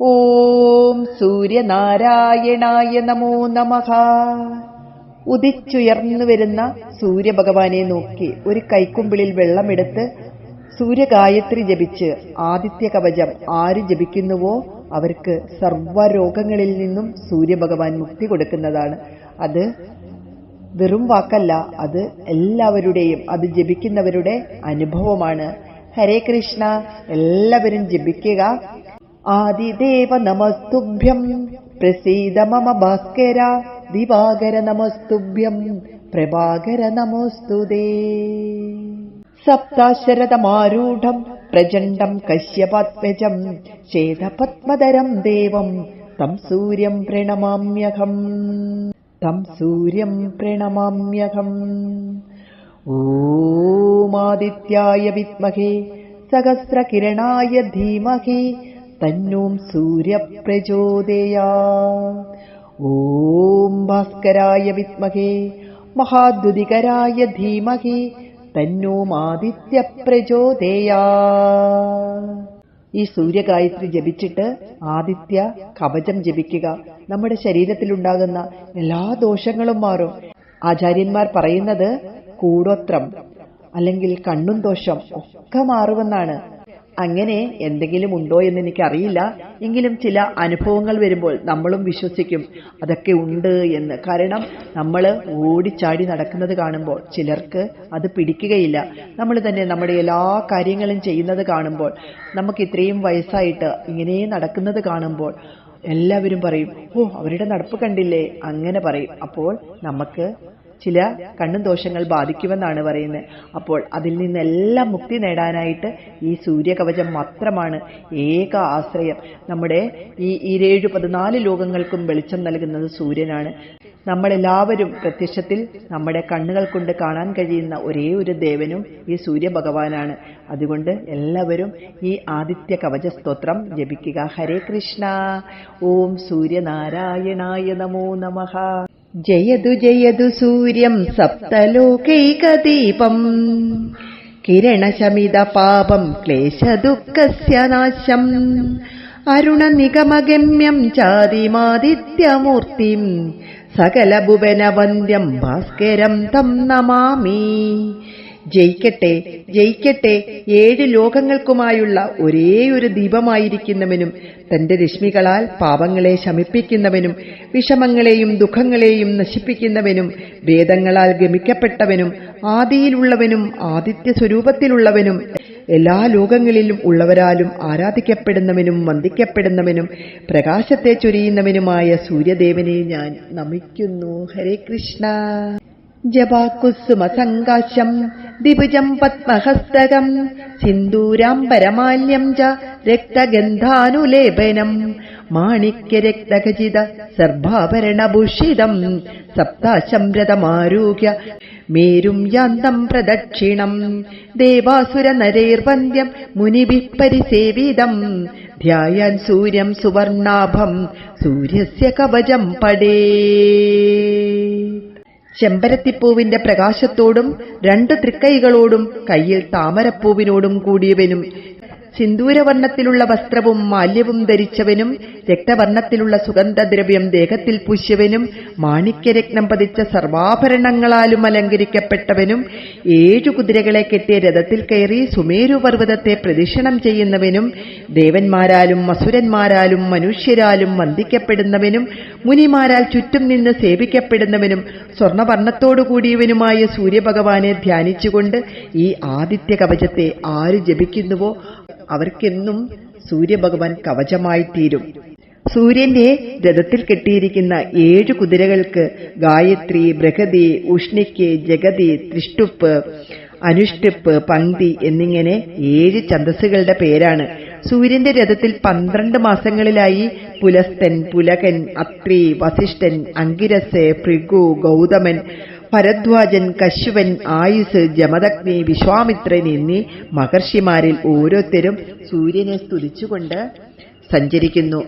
ഓം സൂര്യനാരായണായ നമോ നമഃ. ഉദിച്ചുയർന്നു വരുന്ന സൂര്യഭഗവാനെ നോക്കി ഒരു കൈക്കുമ്പിളിൽ വെള്ളമെടുത്ത് സൂര്യഗായത്രി ജപിച്ച് ആദിത്യ കവചം ആര് ജപിക്കുന്നുവോ അവർക്ക് സർവരോഗങ്ങളിൽ നിന്നും സൂര്യഭഗവാൻ മുക്തി കൊടുക്കുന്നതാണ്. അത് വെറും വാക്കല്ല അത് എല്ലാവരുടെയും അത് ജപിക്കുന്നവരുടെ അനുഭവമാണ്. ഹരേ കൃഷ്ണ എല്ലാവരും ജപിക്കുക. आदिदेव नमस्तुभ्यम् प्रसीद मम भास्कर दिवाकर नमस्तुभ्यम् प्रभाकर नमोऽस्तु दे। सप्ताशरदमारूढम् प्रचण्डम् कश्यपात्मजम् शेधपद्मदरम् देवम् तम् सूर्यम् प्रणमाम्यहम्। तम् सूर्यम् प्रणमाम्यघम् ओमादित्याय विद्महे सहस्रकिरणाय धीमहे തന്നോം സൂര്യപ്രചോദയാ. ഓം ഭാസ്കരായ വിദ്മഹേ ധീമഹി തന്നോം ആദിത്യ പ്രചോദയാ ഈ സൂര്യഗായത്രി ജപിച്ചിട്ട് ആദിത്യ കവചം ജപിക്കുക. നമ്മുടെ ശരീരത്തിലുണ്ടാകുന്ന എല്ലാ ദോഷങ്ങളും മാറും. ആചാര്യന്മാർ പറയുന്നത് കൂടോത്രം അല്ലെങ്കിൽ കണ്ണും ദോഷം ഒക്കെ മാറുമെന്നാണ്. അങ്ങനെ എന്തെങ്കിലും ഉണ്ടോ എന്ന് എനിക്കറിയില്ല. എങ്കിലും ചില അനുഭവങ്ങൾ വരുമ്പോൾ നമ്മളും വിശ്വസിക്കും. അതൊക്കെ ഉണ്ട് എന്ന്. കാരണം നമ്മൾ ഓടിച്ചാടി നടക്കുന്നത് കാണുമ്പോൾ ചിലർക്ക് അത് പിടിക്കുകയില്ല. നമ്മൾ തന്നെ നമ്മുടെ എല്ലാ കാര്യങ്ങളും ചെയ്യുന്നത് കാണുമ്പോൾ നമുക്ക് ഇത്രയും വയസ്സായിട്ട് ഇങ്ങനെ നടക്കുന്നത് കാണുമ്പോൾ എല്ലാവരും പറയും ഓ അവരുടെ നടപ്പ് കണ്ടില്ലേ? അങ്ങനെ പറയും. അപ്പോൾ നമുക്ക് ചില കണ്ണും ദോഷങ്ങൾ ബാധിക്കുമെന്നാണ് പറയുന്നത്. അപ്പോൾ അതിൽ നിന്നെല്ലാം മുക്തി നേടാനായിട്ട് ഈ സൂര്യകവചം മാത്രമാണ് ഏക ആശ്രയം. നമ്മുടെ ഈ ഈരേഴ് പതിനാല് ലോകങ്ങൾക്കും വെളിച്ചം നൽകുന്നത് സൂര്യനാണ്. നമ്മളെല്ലാവരും പ്രത്യക്ഷത്തിൽ നമ്മുടെ കണ്ണുകൾ കൊണ്ട് കാണാൻ കഴിയുന്ന ഒരേ ഒരു ദേവനും ഈ സൂര്യഭഗവാനാണ്. അതുകൊണ്ട് എല്ലാവരും ഈ ആദിത്യ കവച സ്തോത്രം ജപിക്കുക. ഹരേ കൃഷ്ണ. ഓം സൂര്യനാരായണായ നമോ നമഃ. ജയതു ജയതു സൂര്യം സപ്തലോകൈകദീപം. കിരണശമിത പാപം ക്ലേശദുഃഖസ്യ നാശം. അരുണനിഗമഗമ്യം ചാതിമാദിത്യമൂർത്തിം. സകലഭുവനവന്ദ്യം ഭാസ്കരം തം നമാമി. ജയിക്കട്ടെ ജയിക്കട്ടെ. ഏഴ് ലോകങ്ങൾക്കുമായുള്ള ഒരേ ഒരു ദീപമായിരിക്കുന്നവനും തന്റെ രശ്മികളാൽ പാപങ്ങളെ ശമിപ്പിക്കുന്നവനും വിഷമങ്ങളെയും ദുഃഖങ്ങളെയും നശിപ്പിക്കുന്നവനും വേദങ്ങളാൽ ഗമിക്കപ്പെട്ടവനും ആദിയിലുള്ളവനും ആദിത്യ സ്വരൂപത്തിലുള്ളവനും എല്ലാ ലോകങ്ങളിലും ഉള്ളവരാലും ആരാധിക്കപ്പെടുന്നവനും വന്ദിക്കപ്പെടുന്നവനും പ്രകാശത്തെ ചൊരിയുന്നവനുമായ സൂര്യദേവനെ ഞാൻ നമിക്കുന്നു. ഹരേ കൃഷ്ണ. ജപാകുസുമസങ്കാശം ദിഭുജം പത്മഹസ്തകം. സിന്ദൂരാം സിന്ദൂരാംബരമാല്യം ച രക്തഗന്ധാനുലേപനം. മാണിക്യരക്തഖചിത സർഭാഭരണഭൂഷിതം. സപ്താശംരതമാരൂഹ്യ മേരും യാന്തം പ്രദക്ഷിണം. ദേവാസുര ദേവാസുരനരൈർവന്ദ്യം മുനിവി പരിസേവിതം. ധ്യായാൻ സൂര്യം സുവർണാഭം. സൂര്യസ്യ കവചം പടേ. ചെമ്പരത്തിപ്പൂവിന്റെ പ്രകാശത്തോടും രണ്ട് തൃക്കൈകളോടും കയ്യിൽ താമരപ്പൂവിനോടും കൂടിയവനും സിന്ദൂരവർണത്തിലുള്ള വസ്ത്രവും മാല്യവും ധരിച്ചവനും രക്തവർണത്തിലുള്ള സുഗന്ധദ്രവ്യം ദേഹത്തിൽ പൂശ്യവനും മാണിക്യരത്നം പതിച്ച സർവാഭരണങ്ങളാലും അലങ്കരിക്കപ്പെട്ടവനും ഏഴു കുതിരകളെ കെട്ടിയ രഥത്തിൽ കയറി സുമേരു പർവതത്തെ പ്രദക്ഷിണം ചെയ്യുന്നവനും ദേവന്മാരാലും അസുരന്മാരാലും മനുഷ്യരാലും വന്ദിക്കപ്പെടുന്നവനും മുനിമാരാൽ ചുറ്റും നിന്ന് സേവിക്കപ്പെടുന്നവനും സ്വർണവർണത്തോടു കൂടിയവനുമായ സൂര്യഭഗവാനെ ധ്യാനിച്ചുകൊണ്ട് ഈ ആദിത്യ കവചത്തെ ആര് ജപിക്കുന്നുവോ അവർക്കെന്നും സൂര്യഭഗവാൻ കവചമായിത്തീരും. സൂര്യന്റെ രഥത്തിൽ കെട്ടിയിരിക്കുന്ന ഏഴു കുതിരകൾക്ക് ഗായത്രി ബൃഹതി ഉഷ്ണിക്ക് ജഗതി ത്രിഷ്ടുപ്പ് അനുഷ്ടിപ്പ് പങ്ക്തി എന്നിങ്ങനെ ഏഴ് ഛന്ദസ്സുകളുടെ പേരാണ്. സൂര്യന്റെ രഥത്തിൽ പന്ത്രണ്ട് മാസങ്ങളിലായി പുലസ്തൻ പുലകൻ അത്രി വസിഷ്ഠൻ അങ്കിരസ് ഭൃഗു ഗൗതമൻ ഭരദ്വാജൻ കശുവൻ ആയുസ് ജമദഗ്നി വിശ്വാമിത്രൻ എന്നീ മഹർഷിമാരിൽ ഓരോരുത്തരും സൂര്യനെ സ്തുതിച്ചുകൊണ്ട് സഞ്ചരിക്കുന്നു.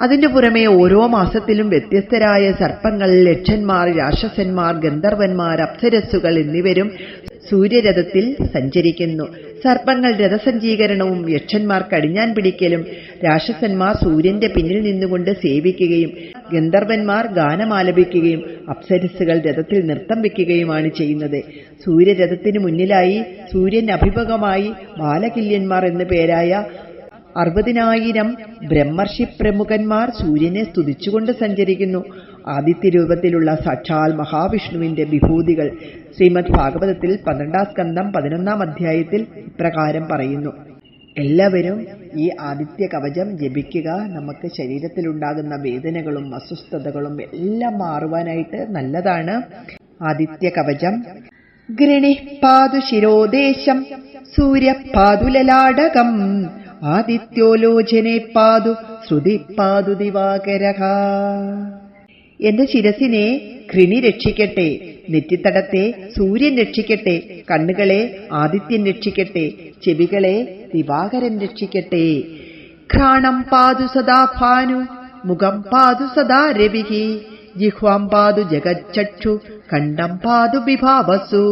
അതിനു പുറമെ ഓരോ മാസത്തിലും വ്യത്യസ്തരായ സർപ്പങ്ങൾ ലക്ഷന്മാർ രാക്ഷസന്മാർ ഗന്ധർവന്മാർ അപ്സരസ്സുകൾ എന്നിവരും സൂര്യരഥത്തിൽ സഞ്ചരിക്കുന്നു. സർപ്പങ്ങൾ രഥസഞ്ചീകരണവും യക്ഷന്മാർ കടിഞ്ഞാൻ പിടിക്കലും രാക്ഷസന്മാർ സൂര്യന്റെ പിന്നിൽ നിന്നുകൊണ്ട് സേവിക്കുകയും ഗന്ധർവന്മാർ ഗാനമാലപിക്കുകയും അപ്സരസ്സുകൾ രഥത്തിൽ നൃത്തം വെക്കുകയുമാണ് ചെയ്യുന്നത്. സൂര്യരഥത്തിനു മുന്നിലായി സൂര്യൻ അഭിമുഖമായി ബാലകില്യന്മാർ എന്നു പേരായ അറുപതിനായിരം ബ്രഹ്മർഷി പ്രമുഖന്മാർ സൂര്യനെ സ്തുതിച്ചുകൊണ്ട് സഞ്ചരിക്കുന്നു. ആദിത്യ രൂപത്തിലുള്ള സാക്ഷാൽ മഹാവിഷ്ണുവിന്റെ വിഭൂതികൾ ശ്രീമദ് ഭാഗവതത്തിൽ പന്ത്രണ്ടാം സ്കന്ധം പതിനൊന്നാം അധ്യായത്തിൽ ഇപ്രകാരം പറയുന്നു. എല്ലാവരും ഈ ആദിത്യ കവചം ജപിക്കുക നമുക്ക് ശരീരത്തിലുണ്ടാകുന്ന വേദനകളും അസ്വസ്ഥതകളും എല്ലാം മാറുവാനായിട്ട് നല്ലതാണ്. ആദിത്യ കവചം. ഗൃണിപ്പാതു ശിരോദേശം സൂര്യപ്പാതുലലാടകം ആദിത്യോലോചനെ പാതു ശ്രുതിപ്പാതു ദിവാകരഹ. എന്റെ ശിരസിനെ ഘൃണി രക്ഷിക്കട്ടെ നെറ്റിത്തടത്തെ സൂര്യൻ രക്ഷിക്കട്ടെ കണ്ണുകളെ ആദിത്യൻ രക്ഷിക്കട്ടെ ചെവികളെ ദിവാകരൻ രക്ഷിക്കട്ടെ. ഘ്രാണം പാതു സദാ ഭാനു മുഖം പാതു സദാ രവിഹി ജിഹ്വാം പാതു ജഗച്ചക്ഷു കണ്ടം പാതു വിഭാവസു.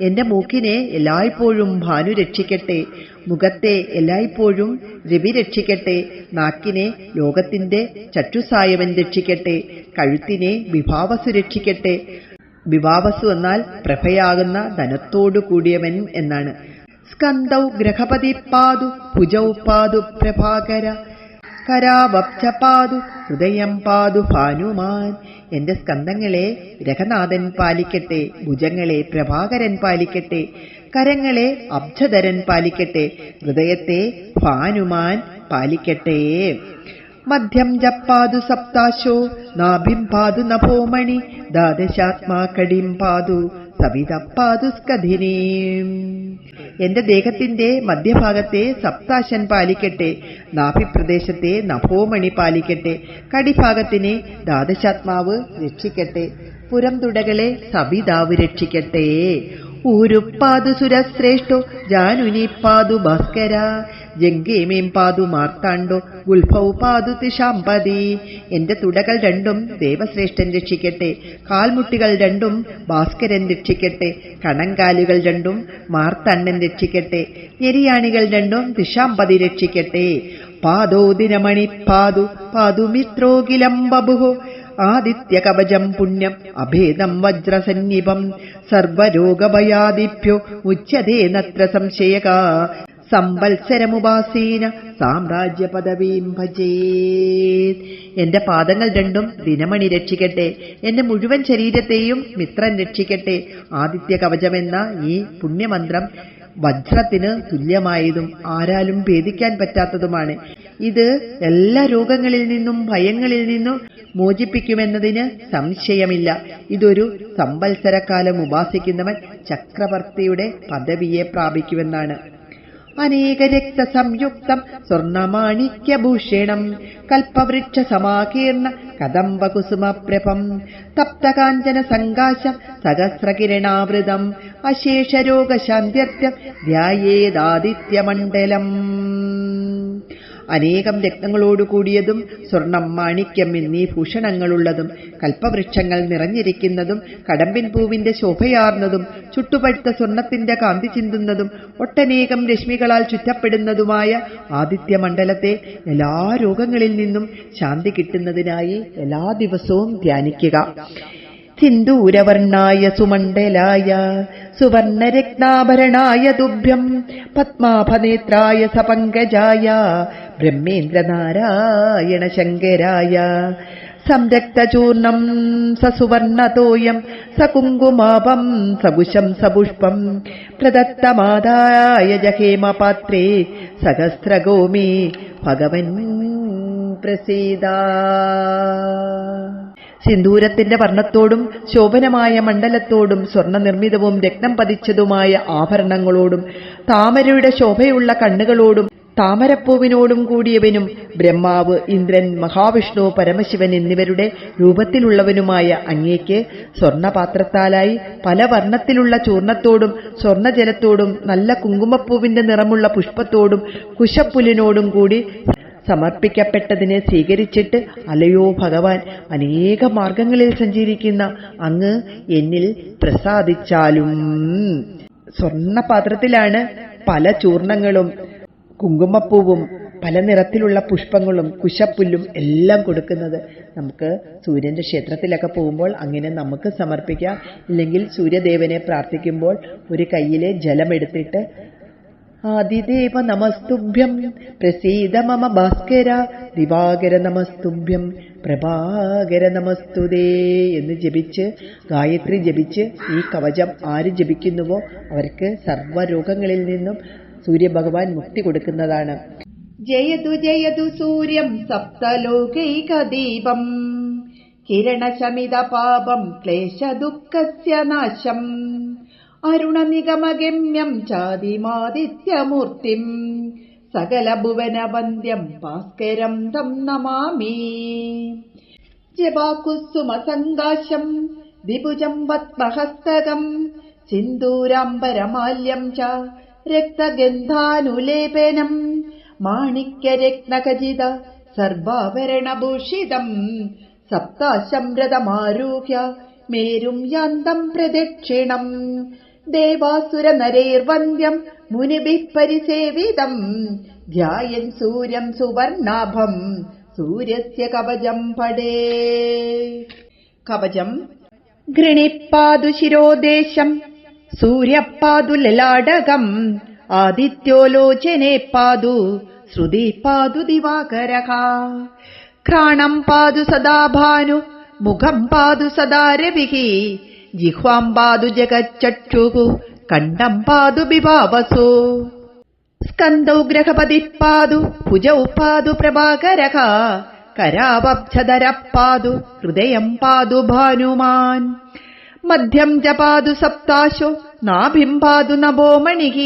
എന്റെ മൂക്കിനെ എല്ലായ്പ്പോഴും ഭാനു രക്ഷിക്കട്ടെ മുഖത്തെ എല്ലായ്പ്പോഴും രവി രക്ഷിക്കട്ടെ നാക്കിനെ ലോകത്തിന്റെ ചറ്റുസായവൻ രക്ഷിക്കട്ടെ കഴുത്തിനെ വിഭാവസു രക്ഷിക്കട്ടെ. വിഭാവസു എന്നാൽ പ്രഭയാകുന്ന ധനത്തോടു കൂടിയവൻ എന്നാണ്. സ്കന്ദൗ ഗ്രഹപതി പാതു ഭുജൗ പാതു പ്രഭാകര. കരാവപ്ചപാതു ഹൃദയം പാതു ഭാനുമാൻ. എന്റെ സ്കന്ധങ്ങളെ ഗ്രഹനാഥൻ പാലിക്കട്ടെ ഭുജങ്ങളെ പ്രഭാകരൻ പാലിക്കട്ടെ. കരങ്ങളെ അബ്ജധരൻ പാലിക്കട്ടെ ഹൃദയത്തെ ഭാനുമാൻ പാലിക്കട്ടെ. മധ്യം ജപ്പാതു സപ്താശോ നാഭിം പാതു നഭോമണി ദ്വാദശാത്മാ കടിം പാതു സവിതപ്പാതു എന്റെ ദേഹത്തിന്റെ മധ്യഭാഗത്തെ സപ്താശൻ പാലിക്കട്ടെ നാഭിപ്രദേശത്തെ നഭോമണി പാലിക്കട്ടെ കടിഭാഗത്തിനെ ദ്വാദശാത്മാവ് രക്ഷിക്കട്ടെ പുരം തുടകളെ സവിതാവ് രക്ഷിക്കട്ടെ. ഊരുപ്പാതു സുരശ്രേഷ്ഠോ ജാനുനിപ്പാതു ഭാസ്കര ജംഗേമേം പാതു മാർത്താണ്ടോ ഗുൽഭൗ പാതു തിഷാമ്പതി എന്റെ തുടകൾ രണ്ടും ദേവശ്രേഷ്ഠൻ രക്ഷിക്കട്ടെ കാൽമുട്ടികൾ രണ്ടും ഭാസ്കരൻ രക്ഷിക്കട്ടെ കണങ്കാലുകൾ രണ്ടും മാർത്തണ്ണൻ രക്ഷിക്കട്ടെ ഞെരിയാണികൾ രണ്ടും തിഷാമ്പതി രക്ഷിക്കട്ടെ. പാദോ ദിനമണി പാതു പാതു മിത്രോ കിലം ആദിത്യ കവചം പുണ്യം അഭേദം വജ്രസന്നിപം സർവരോഗഭയാദിഭ്യോ ഉച്ചതേ നത്ര സംശയക സംവത്സരമുപാസീന സാമ്രാജ്യ പദവീം ഭജേത് എന്റെ പാദങ്ങൾ രണ്ടും ദിനമണി രക്ഷിക്കട്ടെ എന്റെ മുഴുവൻ ശരീരത്തെയും മിത്രൻ രക്ഷിക്കട്ടെ ആദിത്യ കവചമെന്ന ഈ പുണ്യമന്ത്രം വജ്രത്തിന് തുല്യമായതും ആരാലും ഭേദിക്കാൻ പറ്റാത്തതുമാണ്. ഇത് എല്ലാ രോഗങ്ങളിൽ നിന്നും ഭയങ്ങളിൽ നിന്നും മോചിപ്പിക്കുമെന്നതിന് സംശയമില്ല. ഇതൊരു സംവത്സരക്കാലം ഉപാസിക്കുന്നവൻ ചക്രവർത്തിയുടെ പദവിയെ പ്രാപിക്കുമെന്നാണ്. അനേക രക്തസംയുക്തം സ്വർണമാണിക്യഭൂഷണം കൽപ്പവൃക്ഷ സമാകീർണ കദംബകുസുമപ്രഭം തപ്തകാഞ്ചന സങ്കാശം സഹസ്രകിരണാവൃതം അശേഷരോഗശാന്ത്യർത്ഥം ധ്യായേതാദിത്യമണ്ഡലം. അനേകം രത്നങ്ങളോട് കൂടിയതും സ്വർണം മാണിക്യം എന്നീ ഭൂഷണങ്ങളുള്ളതും കൽപ്പവൃക്ഷങ്ങൾ നിറഞ്ഞിരിക്കുന്നതും കടമ്പിൻ പൂവിന്റെ ശോഭയാർന്നതും ചുട്ടുപഴുത്ത സ്വർണത്തിന്റെ കാന്തി ചിന്തുന്നതും ഒട്ടനേകം രശ്മികളാൽ ചുറ്റപ്പെടുന്നതുമായ ആദിത്യമണ്ഡലത്തെ എല്ലാ രോഗങ്ങളിൽ നിന്നും ശാന്തി കിട്ടുന്നതിനായി എല്ലാ ദിവസവും ധ്യാനിക്കുക. സിന്ദൂരവർണായ സുമണ്ഡലായ സുവർണരത്നാഭരണായ ദുഭ്യം പത്മാഭനേത്രായ സപങ്കജായ ബ്രഹ്മേന്ദ്രനാരായണ ശങ്കരായ സംരക്തചൂർണം സസുവർണതോയം സകുങ്കുമാപം സകുശം സപുഷ്പം പ്രദത്തമാദായ ജഹേമപാത്രേ സഹസ്രഗോമി ഭഗവൻ പ്രസീദ. സിന്ദൂരത്തിന്റെ വർണത്തോടും ശോഭനമായ മണ്ഡലത്തോടും സ്വർണ നിർമ്മിതവും രക്തം പതിച്ചതുമായ ആഭരണങ്ങളോടും താമരയുടെ ശോഭയുള്ള കണ്ണുകളോടും താമരപ്പൂവിനോടും കൂടിയവനും ബ്രഹ്മാവ് ഇന്ദ്രൻ മഹാവിഷ്ണു പരമശിവൻ എന്നിവരുടെ രൂപത്തിലുള്ളവനുമായ അങ്ങേക്ക് സ്വർണപാത്രത്താലായി പല വർണത്തിലുള്ള ചൂർണത്തോടും സ്വർണജലത്തോടും നല്ല കുങ്കുമപ്പൂവിന്റെ നിറമുള്ള പുഷ്പത്തോടും കുശപ്പുലിനോടും കൂടി സമർപ്പിക്കപ്പെട്ടതിനെ സ്വീകരിച്ചിട്ട് അലയോ ഭഗവാൻ അനേക മാർഗങ്ങളിൽ സഞ്ചരിക്കുന്ന അങ്ങ് എന്നിൽ പ്രസാദിച്ചാലും. സ്വർണപാത്രത്തിലാണ് പല ചൂർണങ്ങളും കുങ്കുമപ്പൂവും പല നിറത്തിലുള്ള പുഷ്പങ്ങളും കുശപ്പുല്ലും എല്ലാം കൊടുക്കുന്നത്. നമുക്ക് സൂര്യന്റെ ക്ഷേത്രത്തിലൊക്കെ പോകുമ്പോൾ അങ്ങനെ നമുക്ക് സമർപ്പിക്കാം. ഇല്ലെങ്കിൽ സൂര്യദേവനെ പ്രാർത്ഥിക്കുമ്പോൾ ഒരു കയ്യിലെ ജലമെടുത്തിട്ട് ആദിദേവ നമസ്തുഭ്യം പ്രസീത മമ ഭാസ്കര ദിവാകര നമസ്തുഭ്യം പ്രഭാകര നമസ്തുതേ എന്ന് ജപിച്ച് ഗായത്രി ജപിച്ച് ഈ കവചം ആര് ജപിക്കുന്നുവോ അവർക്ക് സർവരോഗങ്ങളിൽ നിന്നും സൂര്യഭഗവാൻ മുക്തി കൊടുക്കുന്നതാണ്. ജയതു ജയതു സൂര്യം സപ്തലോകൈകദീപം. കിരണശമിത പാപം ക്ലേശ ദുഃഖസ്യ നാശം. അരുണനിഗമഗമ്യം ചാതിമാദിത്യമൂർത്തിം. സകല ഭുവന വന്ദ്യം ഭാസ്കരം തം നമാമി. ജപാകുസുമസങ്കാശം വിഭുജം പത്മഹസ്തകം. സിന്ദൂരാംബരമാല്യം ച രക്തഗന്ധാനുലേപനം. മാണിക്യരത്നഖചിത സർവാഭരണഭൂഷിതം. സപ്താശംരഥമാരൂഹ്യ മേരും യാന്തം പ്രദക്ഷിണം. ദേവാസുരനരൈർവന്ദ്യം മുനിഭിः പരിസേവിതം ധ്യായൻ സൂര്യം സുവർണാഭം. സൂര്യസ്യ കവചം പടേ. കവചം. ഗൃണിപ്പാതു ശിരോദേശം സൂര്യപ്പാതു ലലാടകം ആദിത്യോലോചനെ പാതു ശ്രുതി പാതു ദിവാകരഃ ഘ്രാണം പാതു സദാ ഭാനു മുഖം പാതു സദാ രവിഃ ജിഹ്വാം പാതു ജഗച്ചക്ഷുः കണ്ഠം പാതു ബിഭാവസു സ്കന്ദൗ ഗ്രഹപതിഃ പാതു ഭുജൗ പാതു പ്രഭാകരഃ കരാവബ്ധരഃ പാതു ഹൃദയം പാതു ഭാനുമാൻ മധ്യം ജപാതു സപ്താശു സപ്താശോ നാഭിം പാതു നഭോമണിഃ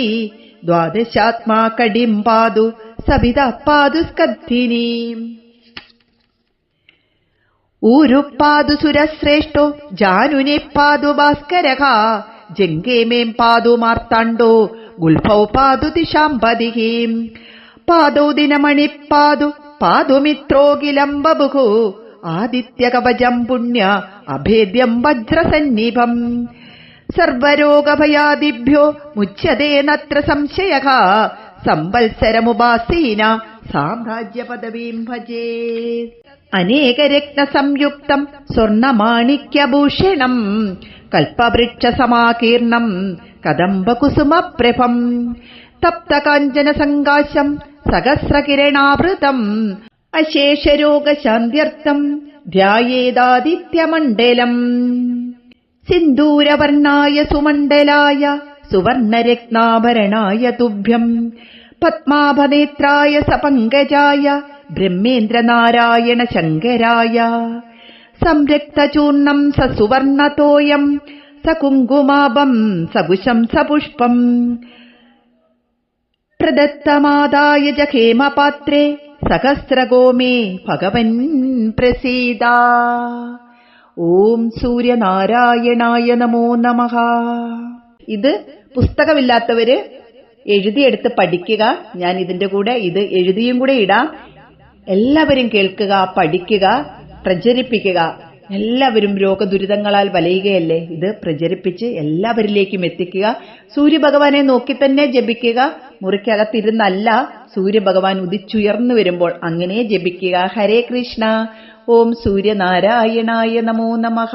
ദ്വാദശാത്മാ കടിം പാതു സവിത പാതു ഊരുപ്പാതു സുരശ്രേഷ്ഠോ ജാനുനെ പാതു ഭാസ്കരഃ ജംഗേമേം പാതു മാർത്താണ്ഡോ ഗുൽഫൗ പാതു ദിശാംബതിഃ പാതു ദിനമണിപ്പാതു പാതുമിത്രോകിലം ബഭുഃ ആദിത്യകവചം പുണ്യ അഭേദ്യം വജ്രസന്നിഭം. സർവരോഗഭയാദിഭ്യോ മുച്യതേ നത്ര സംശയഃ സംവത്സരമുപാസീന സാമ്രാജ്യപദവീം ഭജേ. അനേകരത്നസംയുക്തം സ്വർണമാണിക്യഭൂഷണം. കൽപ്പവൃക്ഷസമാകീർണം കദംബകുസുമപ്രഭം. തപ്തകാഞ്ചനസങ്കാശം സഹസ്രകിരണാവൃതം. അശേഷരോഗശാന്ത്യർത്ഥം ധ്യായേതാദിത്യമണ്ഡലം. സിന്ദൂരവർണായ സുമണ്ഡലായ സുവർണരത്നാഭരണായ തുഭ്യം. പത്മാഭനേത്രായ സപങ്കജായ ബ്രഹ്മേന്ദ്രനാരായണ ശങ്കരായ. സംരക്തചൂർണം സസുവർണതോയം സകുങ്കുമാഭം സകുശം സപുഷ്പം. പ്രദത്തമാദായ ച ഹേമപാത്രേ സഹസ്രഗോമേ ഭഗവൻ പ്രസീദ. ഓം സൂര്യനാരായണായ നമോ നമ. ഇത് പുസ്തകമില്ലാത്തവര് എഴുതിയെടുത്ത് പഠിക്കുക. ഞാൻ ഇതിന്റെ കൂടെ ഇത് എഴുതിയും കൂടെ ഇടാം. എല്ലാവരും കേൾക്കുക പഠിക്കുക പ്രചരിപ്പിക്കുക. എല്ലാവരും രോഗദുരിതങ്ങളാൽ വലയുകയല്ലേ? ഇത് പ്രചരിപ്പിച്ച് എല്ലാവരിലേക്കും എത്തിക്കുക. സൂര്യഭഗവാനെ നോക്കി തന്നെ ജപിക്കുക. മുറിക്കകത്തിരുന്നല്ല സൂര്യഭഗവാൻ ഉദിച്ചുയർന്നു വരുമ്പോൾ അങ്ങനെ ജപിക്കുക. ഹരേ കൃഷ്ണ. ഓം സൂര്യനാരായണായ നമോ നമഃ.